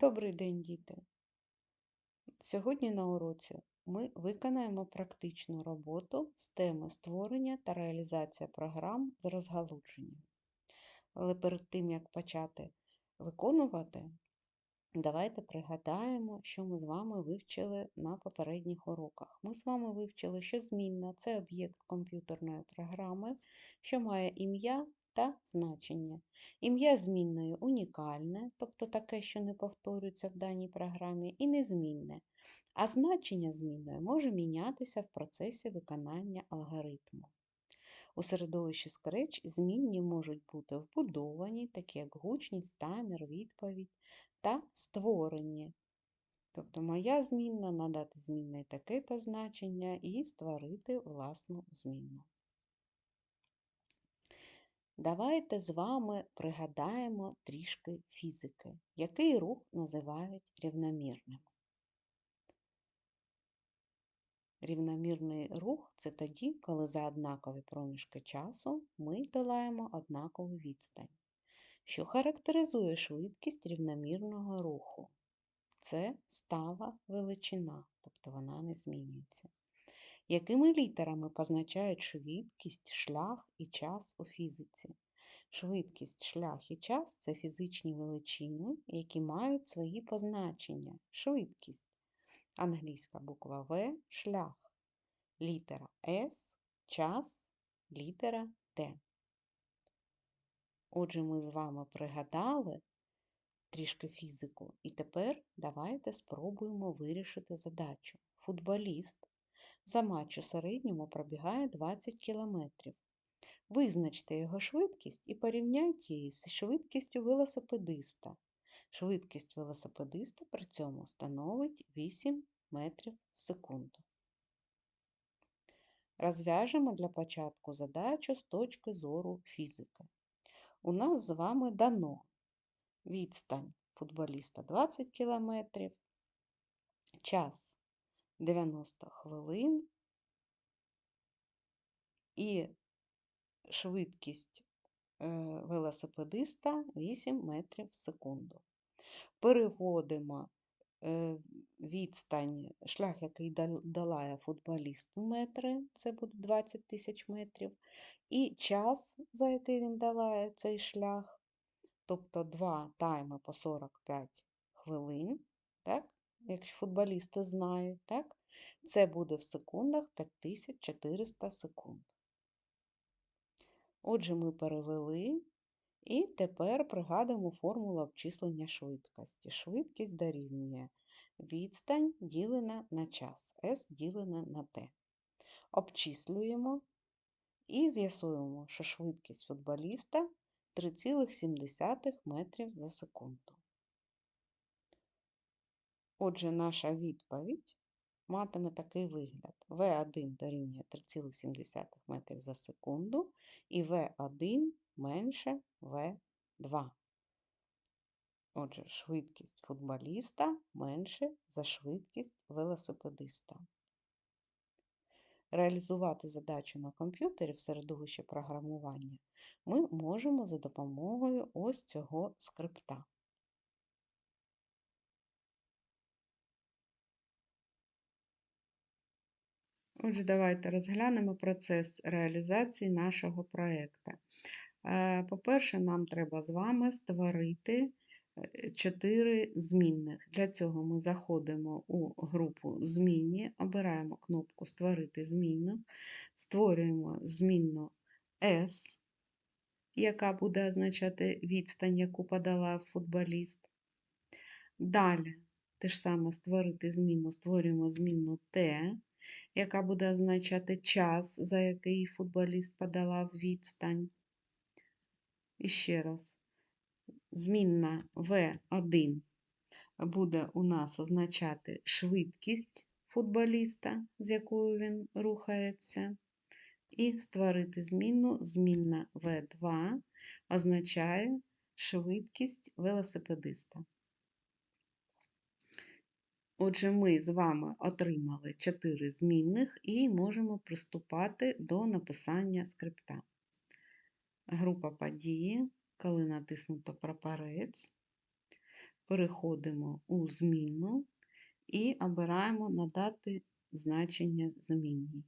Добрий день, діти! Сьогодні на уроці ми виконаємо практичну роботу з теми створення та реалізація програм з розгалудженням. Але перед тим, як почати виконувати, давайте пригадаємо, що ми з вами вивчили на попередніх уроках. Ми з вами вивчили, що змінна це об'єкт комп'ютерної програми, що має ім'я та значення. Ім'я змінної унікальне, тобто таке, що не повторюється в даній програмі, і незмінне, а значення змінної може мінятися в процесі виконання алгоритму. У середовищі Scratch змінні можуть бути вбудовані, такі як гучність, таймер, відповідь та створені. Тобто моя змінна надати змінне таке-то значення і створити власну змінну. Давайте з вами пригадаємо трішки фізики, який рух називають рівномірним. Рівномірний рух це тоді, коли за однакові проміжки часу ми долаємо однакову відстань, що характеризує швидкість рівномірного руху. Це стала величина, тобто вона не змінюється. Якими літерами позначають швидкість, шлях і час у фізиці? Швидкість, шлях і час це фізичні величини, які мають свої позначення. Швидкість. Англійська буква В, шлях, літера С, час, літера Т. Отже, ми з вами пригадали трішки фізику, і тепер давайте спробуємо вирішити задачу. Футболіст за матч у середньому пробігає 20 км. Визначте його швидкість і порівняйте її з швидкістю велосипедиста. Швидкість велосипедиста при цьому становить 8 метрів в секунду. Розв'яжемо для початку задачу з точки зору фізики. У нас з вами дано відстань футболіста 20 км, час 90 хвилин і швидкість е, велосипедиста 8 метрів в секунду. Переводимо е, відстань, шлях, який долає футболіст в метри, це буде 20 тисяч метрів, і час, за який він долає цей шлях, тобто 2 тайми по 45 хвилин. так? Якщо футболісти знають, так? Це буде в секундах 5400 секунд. Отже, ми перевели і тепер пригадуємо формулу обчислення швидкості. Швидкість дорівнює відстань ділена на час, S ділена на T. Обчислюємо і з'ясуємо, що швидкість футболіста 3,7 метрів за секунду. Отже, наша відповідь матиме такий вигляд. В1 дорівнює 3,7 метрів за секунду, і В1 менше В2. Отже, швидкість футболіста менше за швидкість велосипедиста. Реалізувати задачу на комп'ютері в середовищі програмування ми можемо за допомогою ось цього скрипта. Отже, давайте розглянемо процес реалізації нашого проєкту. Е, по-перше, нам треба з вами створити 4 е, змінних. Для цього ми заходимо у групу змінні, обираємо кнопку Створити змінну, створюємо змінну S, яка буде означати відстань, яку подала футболіст. Далі, те ж саме створити зміну, створюємо змінну T яка буде означати час, за який футболіст подолав відстань. І ще раз, змінна В1 буде у нас означати швидкість футболіста, з якою він рухається. І створити змінну змінна В2 означає швидкість велосипедиста. Отже, ми з вами отримали 4 змінних і можемо приступати до написання скрипта. Група події, коли натиснуто прапорець. переходимо у змінну і обираємо надати значення змінній.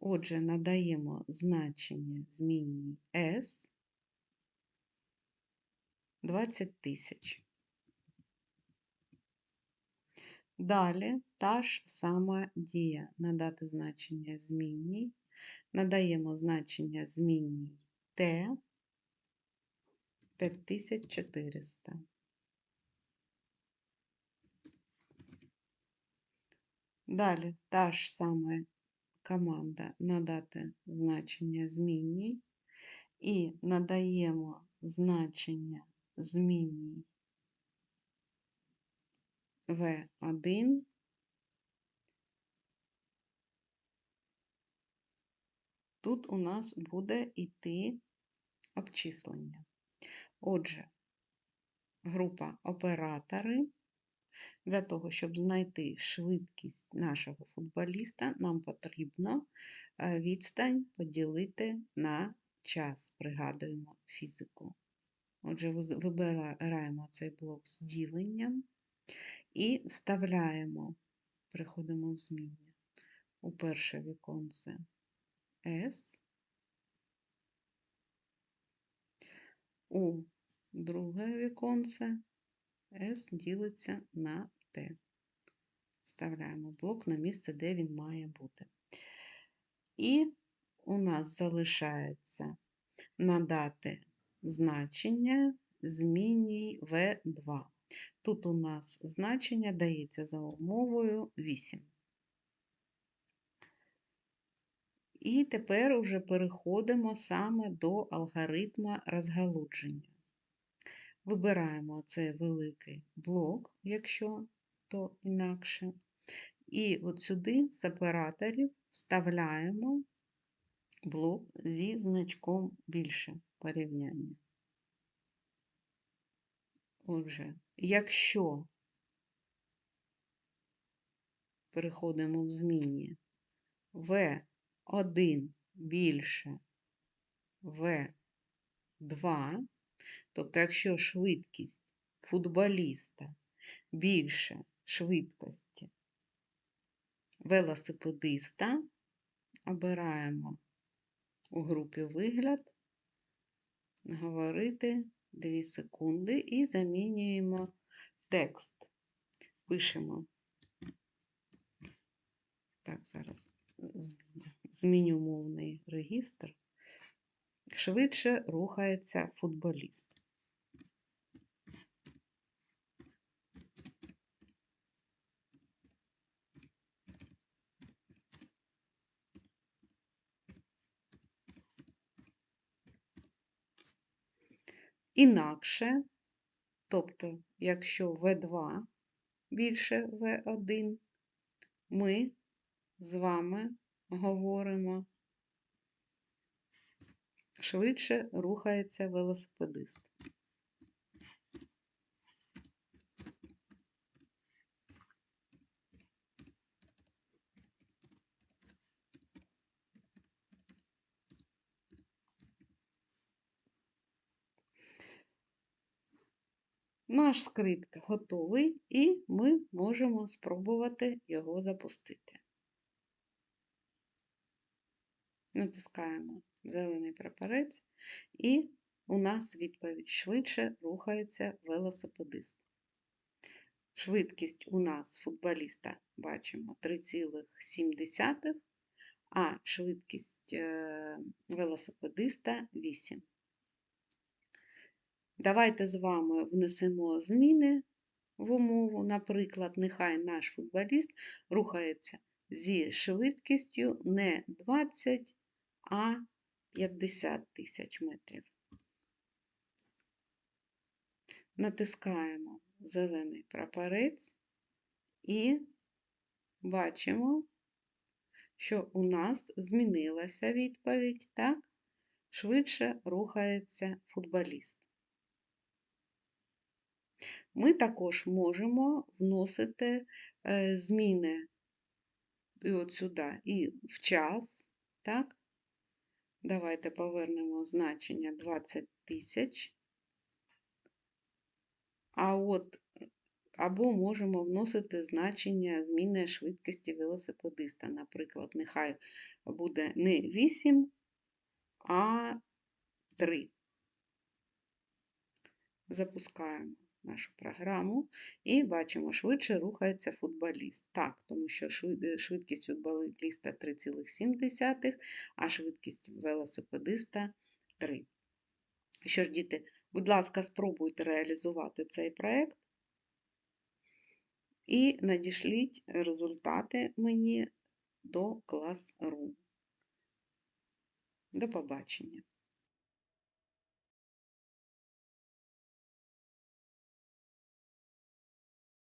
Отже, надаємо значення змінній S 20 тисяч. Далі та ж сама дія надати значення змінній. Надаємо значення змінній Т 5400. Далі та ж сама команда надати значення змінній і надаємо значення змінній В1 Тут у нас буде йти обчислення. Отже, група оператори. Для того, щоб знайти швидкість нашого футболіста, нам потрібно е, відстань поділити на час. Пригадуємо фізику. Отже, вибираємо цей блок з діленням і вставляємо, приходимо в зміння у перше віконце S, у друге віконце S ділиться на T. Вставляємо блок на місце, де він має бути. І у нас залишається надати значення змінній В2. Тут у нас значення дається за умовою 8. І тепер уже переходимо саме до алгоритму розгалудження. Вибираємо цей великий блок, якщо то інакше. І от сюди з операторів вставляємо блок зі значком більше порівняння. Отже, якщо переходимо в змінні В1 більше В2, тобто, якщо швидкість футболіста більше швидкості велосипедиста, обираємо у групі вигляд, говорити 2 секунди і замінюємо текст. Пишемо. Так, зараз зміню мовний регістр. Швидше рухається футболіст. Інакше, тобто, якщо В2 більше В1, ми з вами говоримо, швидше рухається велосипедист. Наш скрипт готовий, і ми можемо спробувати його запустити. Натискаємо зелений прапорець, і у нас відповідь швидше рухається велосипедист. Швидкість у нас футболіста бачимо 3,7, а швидкість е, велосипедиста 8. Давайте з вами внесемо зміни в умову. Наприклад, нехай наш футболіст рухається зі швидкістю не 20, а 50 тисяч метрів. Натискаємо зелений прапорець і бачимо, що у нас змінилася відповідь, так? Швидше рухається футболіст. Ми також можемо вносити е, зміни і от сюди, і в час, так? Давайте повернемо значення 20 тисяч, А от або можемо вносити значення змінної швидкості велосипедиста. Наприклад, нехай буде не 8, а 3. Запускаємо нашу програму і бачимо, швидше рухається футболіст. Так, тому що швидкість футболіста 3,7, а швидкість велосипедиста 3. Що ж, діти, будь ласка, спробуйте реалізувати цей проєкт і надішліть результати мені до Classroom. До побачення!